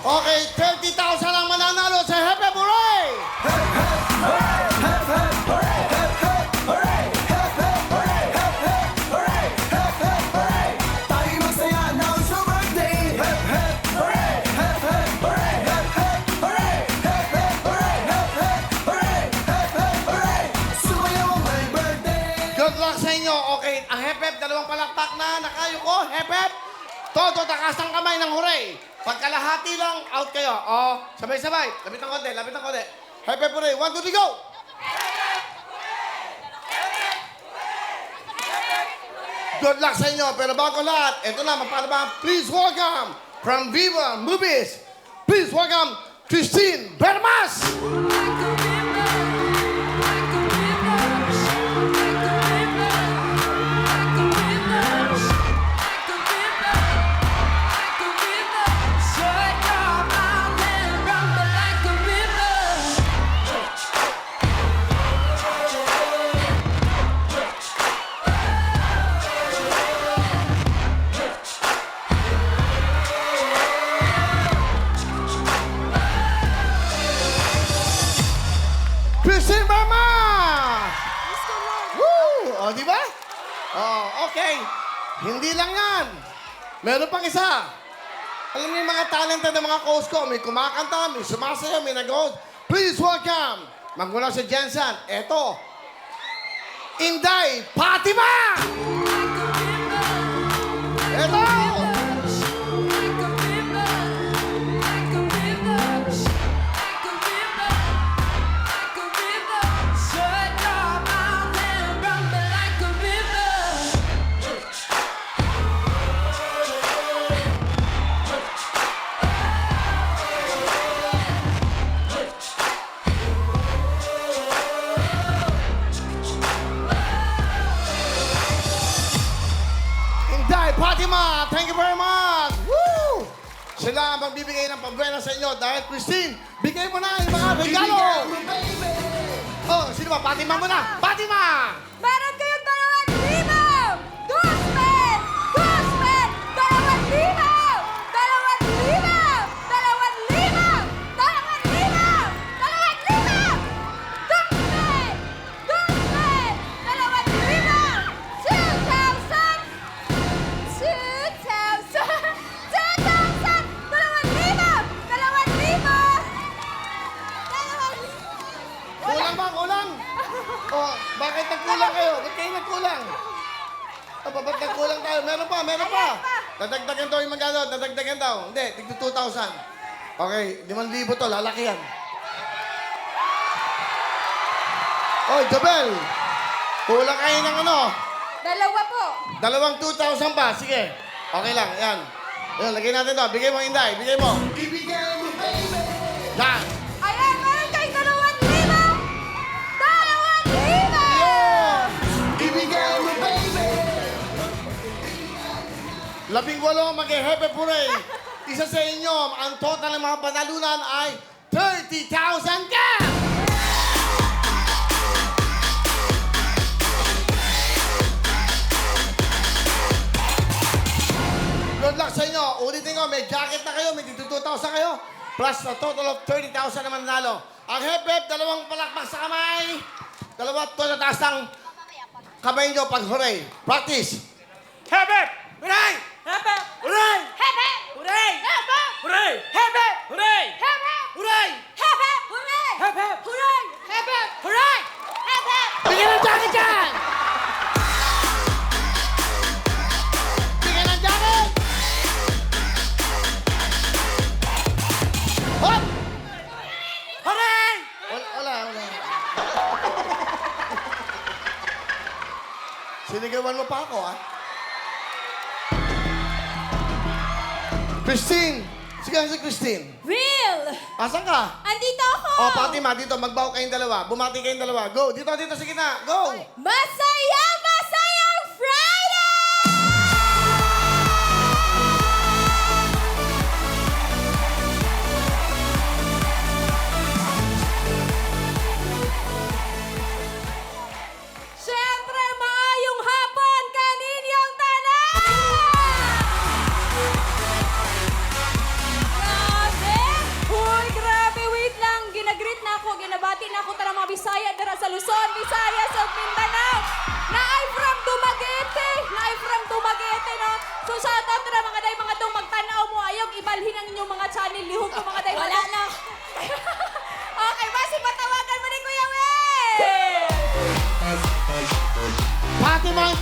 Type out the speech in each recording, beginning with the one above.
Okay, 30,000 ang mananalo sa Hooray! Tayo masaya now it's your birthday Hep, hep, hooray! Hep, hep, hooray! Hep, hep, hooray! Hep, hep, hooray! Hep, hep, hooray! Hep, hep, hooray! Ang may birthday Good luck sa. Okay, ang hepep, dalawang palakpak na nakayo ko. Hepep, todo takas ng kamay ng hooray. Pagkalahati lang, out kayo. O, sabay-sabay. Lapit ng konti, lapit ng konti. Hepep hooray. One, two, three, go! Good luck sa inyo. Pero bago lahat, ito na, mapalabang. Please welcome from Viva Movies. Please welcome Christine Bermas! Christine O, di ba? Oh, okay. Hindi lang yan. Meron pang isa. Alam niyo yung mga talented na mga coach ko, may kumakanta, may sumasayaw, may nag-host. Please welcome, magmula sa Jensen, eto, Inday Fatima! Eto! Fatima, Fatima muna! Fatima! Dadagdagan daw yung magano, dadagdagan daw. Hindi, tigto 2,000. Okay, 5,000 to, lalaki yan. Oy, Jabel! Kulang kayo ng ano? Dalawa po! Dalawang 2,000 pa. Sige. Okay lang, yan. Yan, lagay natin to. Bigay mo, Inday. Bigay mo. Ibigay mo baby Yan. Labing walo mag-hepe pure. Isa sa inyo, ang total ng mga panalunan ay 30,000 cash! Good luck sa inyo. Ulitin ko, may jacket na kayo, may dito 2,000 kayo. Plus a total of 30,000 naman nalo. Ang hep dalawang palakpak sa kamay. Dalawa, to sa taas ng kamay nyo pag hooray. Practice. Hebe! Hooray! Hooray! Hep hep! Hooray! Hep hep! Hooray! Hep hep! Hooray! Hep hep! Hooray! Hep hep! Hooray! Hep hep! Hooray! Hep hep! Hooray! Hep hep! เป็นไงล่ะจ๊ะอาจารย์เป็นไงล่ะจ๊ะเอ้ยโอ๊ย Hooray! โอ๊ยอะไรอะไรสนิทกันวันมาป้าก่อน Christine! Sige, si Christine. Will! Asan ka? Andito ako! O, Fatima, dito. Magbaw kayong dalawa. Bumati kayong dalawa. Go! Dito, dito sa gitna. Go! Masaya!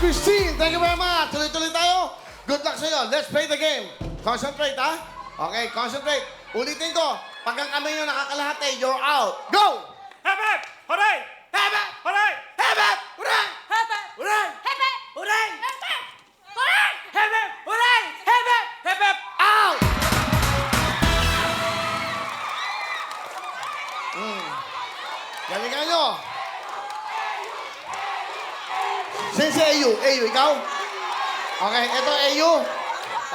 Christine, thank you very much. Tuloy-tuloy tayo. Good luck sa iyo. Let's play the game. Concentrate, ha? Okay, concentrate. Ulitin ko. Pag ang kamay nyo nakakalahati, you're out. Go! Okay, ito AU.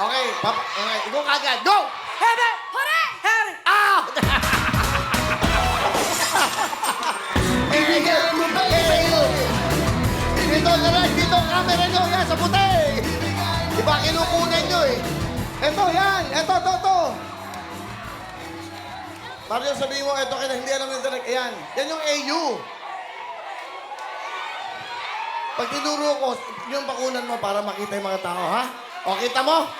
Okay, pap okay, ikaw kagad. Go! Hep! Hooray! Hooray! Out! Ibigay mo ba AU? Dito, direct, dito, camera nyo. Yan, sa puti. Iba kinukunan nyo eh. Ito, yan. Ito, ito, ito. Mario, sabihin mo, ito kita hindi alam ng direct. Ayan. Yan yung AU. Pag tinuro ko, yung bakunan mo para makita yung mga tao, ha? O, kita mo?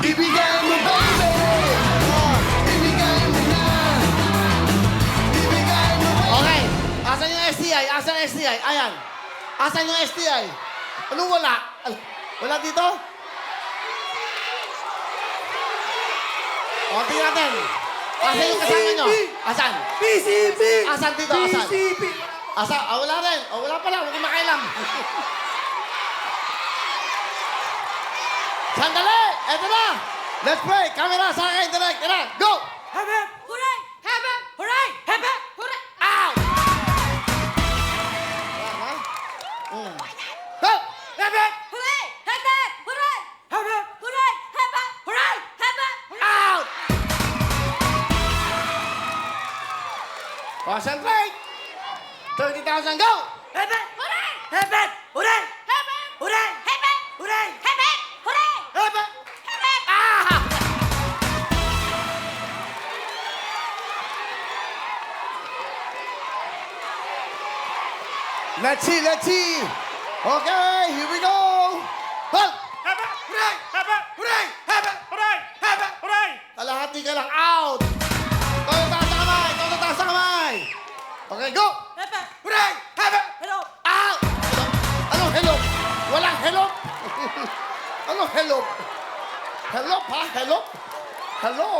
Ibigay mo, baby! Oh, ibigay mo na! Ibigay mo! Okay. Asan yung STI? Asan yung STI? Ayan. Asan yung STI? Anong wala? Al- Wala dito? O, tingnan natin. Asan yung kasama nyo? Asan? PCP! Asan dito? Asan? PCP! Asa? Ah, wala rin. O, wala pala. Huwag kang makailam. Sandali! Eto na! Let's play! Camera sa akin! Direct! Direct! Go! Let's see, let's see. Okay, here we go. Hep hep! Hooray! Hep hep! Hooray! Hep hep! Hooray! Kalahati ka lang out. Todo taas ang kamay, todo taas ang kamay. Okay, go. Hooray! Hep hep! Hello. Out! Ano, hello? Walang hello? ano, hello? Hello, ha? Hello? Hello?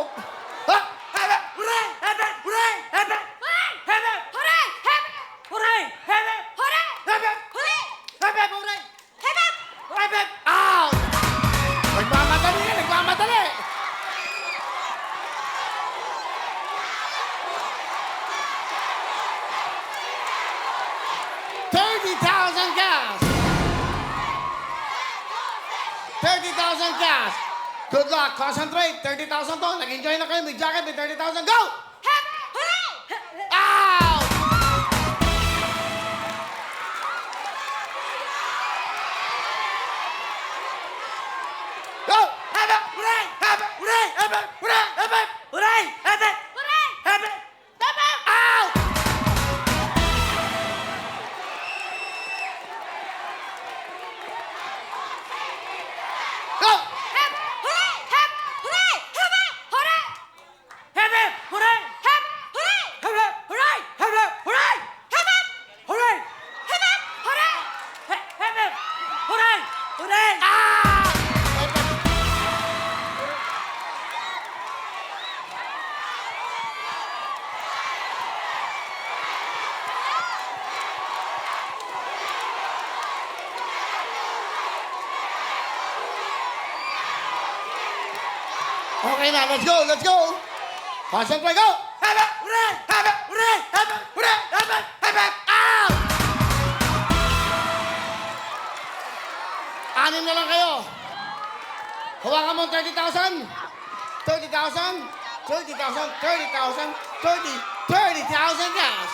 Ha? Hep hep! Hooray! Hep hep! 30,000 cash. Good luck. Concentrate. 30,000 to. Nag-enjoy na kayo. May jacket. May 30,000. Go! Okay na, let's go, let's go! Concentrate, go! Hep hep! Hooray! Hep hep! Hooray! Hep hep! Hooray! Hep hep! Hep hep! Out! Anim na lang kayo. Hawakan mo ang 30,000. 30,000. 30,000. 30,000. 30. 30,000 gas.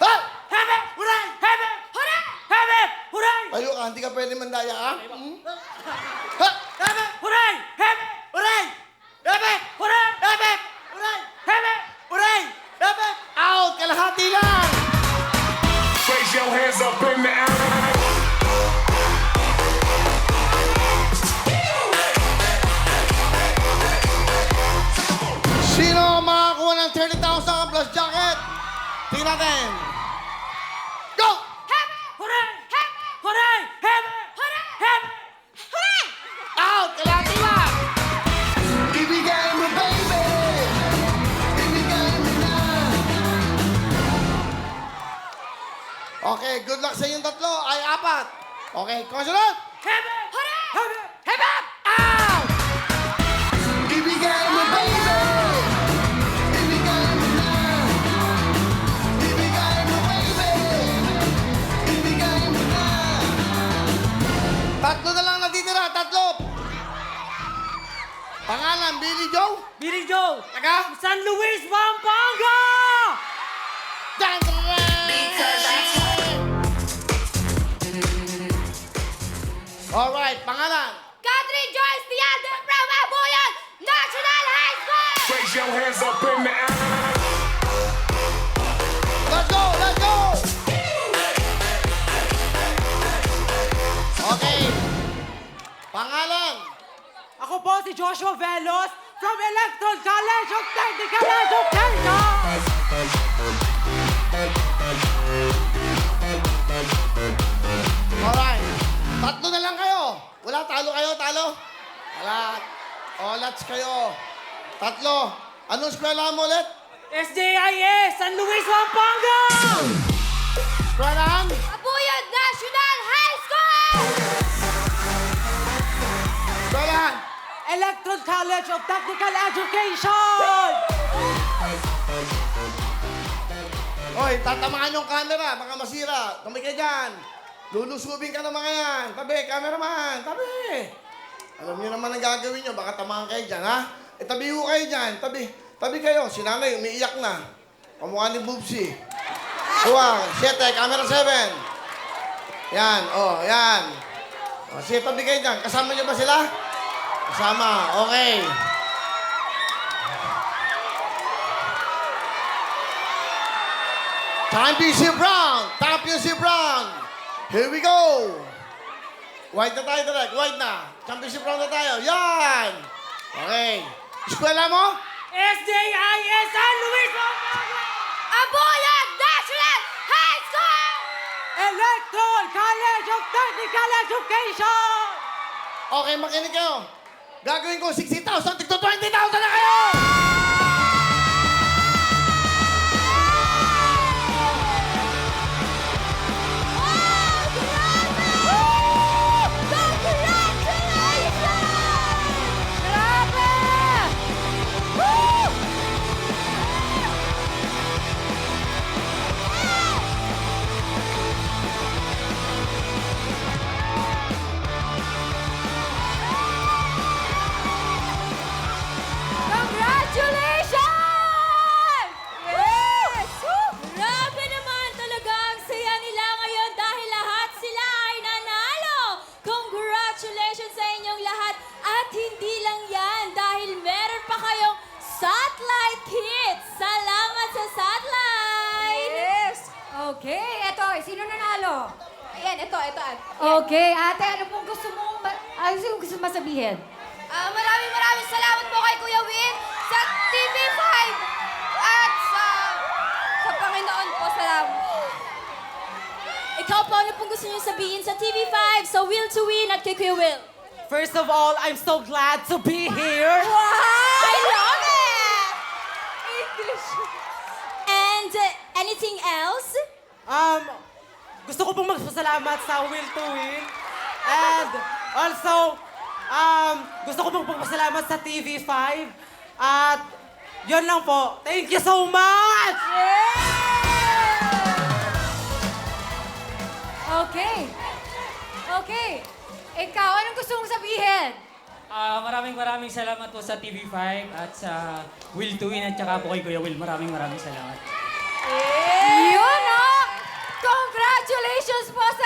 Ha! Hep hep! Hooray! Hep hep! Hooray! Hep hep! Hooray! Ayo ka, hindi ka pwede mandaya, ha? Hmm? Hooray! Hep! Hooray! Hep! Hooray! Hep! Hooray! Hep! Hooray! Hep! Out! Kalahati lang! Raise your hands up in the air. Sino ang makakuha ng 30,000 plus jacket? Tingnan natin. Okay, good luck sa inyong tatlo. Ay, apat. Okay, kasunod! Out! Your hands up in the air. Let's go, let's go! Okay. Pangalan. Ako po si Joshua Velos from Electoral College of Technical Education! Alright. Tatlo na lang kayo. Wala, talo kayo, talo. Wala. O, lats kayo. Tatlo. Anong eskwela mo ulit? SJIS, San Luis, Pampanga! Eskwelahan? Abuyan National High School! Eskwelahan? Electoral College of Technical Education! Oy, tatamaan yung camera. Baka masira. Tumay ka dyan. Lulusubin ka ng mga yan. Tabi, cameraman. Tabi. Alam niyo naman ang gagawin niyo. Baka tamaan kayo dyan, ha? E, tabi ko kayo dyan. Tabi. Tabi kayo. Si nanay, umiiyak na. Kamukha ni Bubsy. Tuwang. Siyete, camera seven. Yan, oh, yan. O, sige, tabi kayo dyan. Kasama niyo ba sila? Kasama. Okay. Championship round! Championship round! Here we go! White na tayo direct. White na. Championship round na tayo. Yan! Okay. Eskwela mo? SJIS, San Luis, Pampanga! Abuyan National High School! Electoral College of Technical Education! Okay, makinig kayo. Gagawin ko 60,000, tigto 20,000 na kayo! Okay, ate, ano pong gusto mo, ano yung gusto mo sabihin? Ah, maraming maraming salamat po kay Kuya Win sa TV5 at sa sa Panginoon po. Salamat. Ikaw po, ano pong gusto niyo sabihin sa TV5, sa Will to Win at kay Kuya Will? First of all, I'm so glad to be here. Wow! I love it! English. And uh, anything else? Um, gusto ko pong magpasalamat sa Will to Win. And also, um, gusto ko pong magpasalamat sa TV5. At yun lang po. Thank you so much! Okay. Okay. Ikaw, anong gusto mong sabihin? Ah, maraming maraming salamat po sa TV5 at sa Will to Win at saka po kay Kuya Will. Maraming maraming salamat. resposta